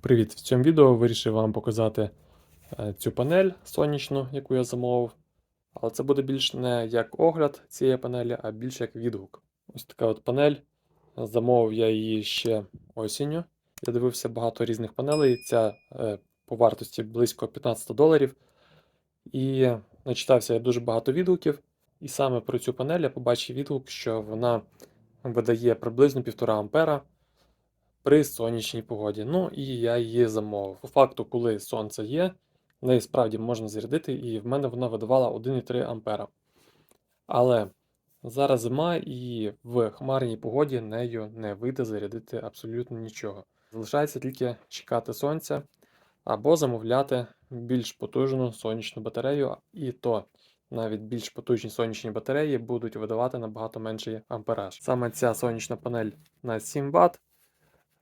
Привіт! В цьому відео вирішив вам показати е, цю панель сонячну, яку я замовив. Але це буде більш не як огляд цієї панелі, а більше як відгук. Ось така от панель. Замовив я її ще осінню. Я дивився багато різних панелей. Ця е, по вартості близько 15 доларів. І начитався я дуже багато відгуків. І саме про цю панель я побачив відгук, що вона видає приблизно 1,5 ампера при сонячній погоді. Ну і я її замовив. По факту, коли сонце є, неї справді можна зарядити, і в мене вона видавала 1,3 ампера. Але зараз зима, і в хмарній погоді нею не вийде зарядити абсолютно нічого. Залишається тільки чекати сонця або замовляти більш потужну сонячну батарею, і то навіть більш потужні сонячні батареї будуть видавати набагато менший ампераж. Саме ця сонячна панель на 7 Вт.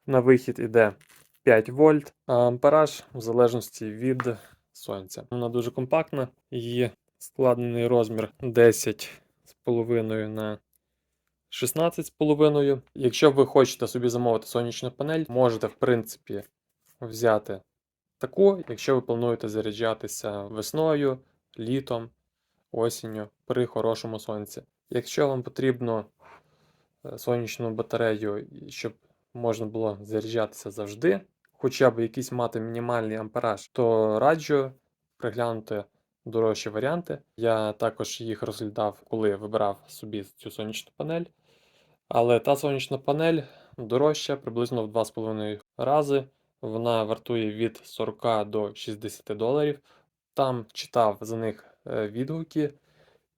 На вихід іде 5 вольт, а ампераж в залежності від сонця. Вона дуже компактна, її складений розмір 10,5 на 16,5. Якщо ви хочете собі замовити сонячну панель, можете, в принципі, взяти таку, якщо ви плануєте заряджатися весною, літом, осінню при хорошому сонці. Якщо вам потрібно е, сонячну батарею, щоб можна було заряджатися завжди, хоча б якийсь мати мінімальний ампераж, то раджу приглянути дорожчі варіанти. Я також їх розглядав, коли вибирав собі цю сонячну панель. Але та сонячна панель дорожча приблизно в 2,5 рази. Вона вартує від 40 до 60 доларів. Там читав за них е, відгуки,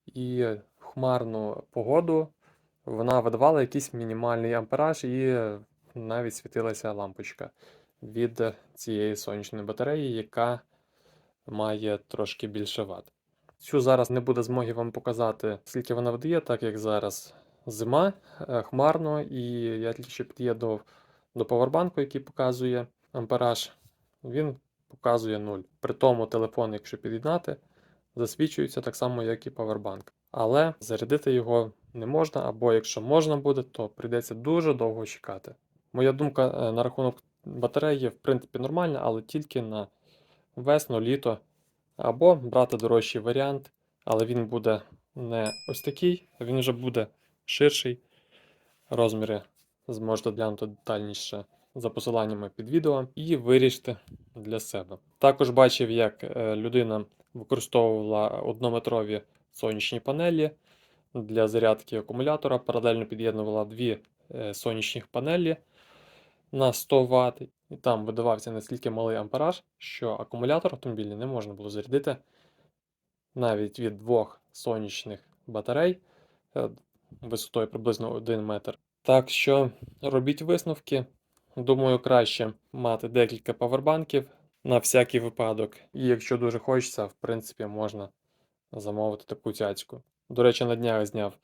і хмарну погоду вона видавала якийсь мінімальний ампераж і навіть світилася лампочка від цієї сонячної батареї, яка має трошки більше ват. Цю зараз не буде змоги вам показати, скільки вона видає, так як зараз зима, е, хмарно, і я тільки під'їду до павербанку, який показує ампераж, він показує 0. При тому телефон, якщо під'єднати, засвічується так само, як і павербанк. Але зарядити його не можна, або якщо можна буде, то прийдеться дуже довго чекати. Моя думка е, на рахунок батареї, в принципі, нормальна, але тільки на весну, літо. Або брати дорожчий варіант, але він буде не ось такий, він вже буде ширший. Розміри зможете глянути детальніше за посиланнями під відео і вирішити для себе. Також бачив, як е, людина використовувала однометрові сонячні панелі для зарядки акумулятора, паралельно під'єднувала дві е, сонячних панелі на 100 Вт, і там видавався настільки малий ампераж, що акумулятор автомобільний не можна було зарядити навіть від двох сонячних батарей е, висотою приблизно 1 метр. Так що робіть висновки. Думаю, краще мати декілька павербанків на всякий випадок. І якщо дуже хочеться, в принципі, можна замовити таку цяцьку. До речі, на днях зняв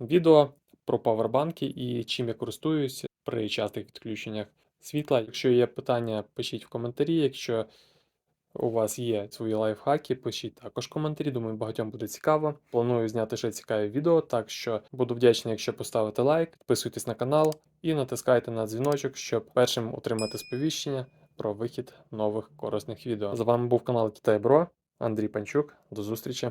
відео про павербанки і чим я користуюся при частих відключеннях світла. Якщо є питання, пишіть в коментарі. Якщо у вас є свої лайфхаки, пишіть також коментарі. Думаю, багатьом буде цікаво. Планую зняти ще цікаві відео, так що буду вдячний, якщо поставите лайк, підписуйтесь на канал і натискайте на дзвіночок, щоб першим отримати сповіщення про вихід нових корисних відео. З вами був канал Китай Бро, Андрій Панчук. До зустрічі!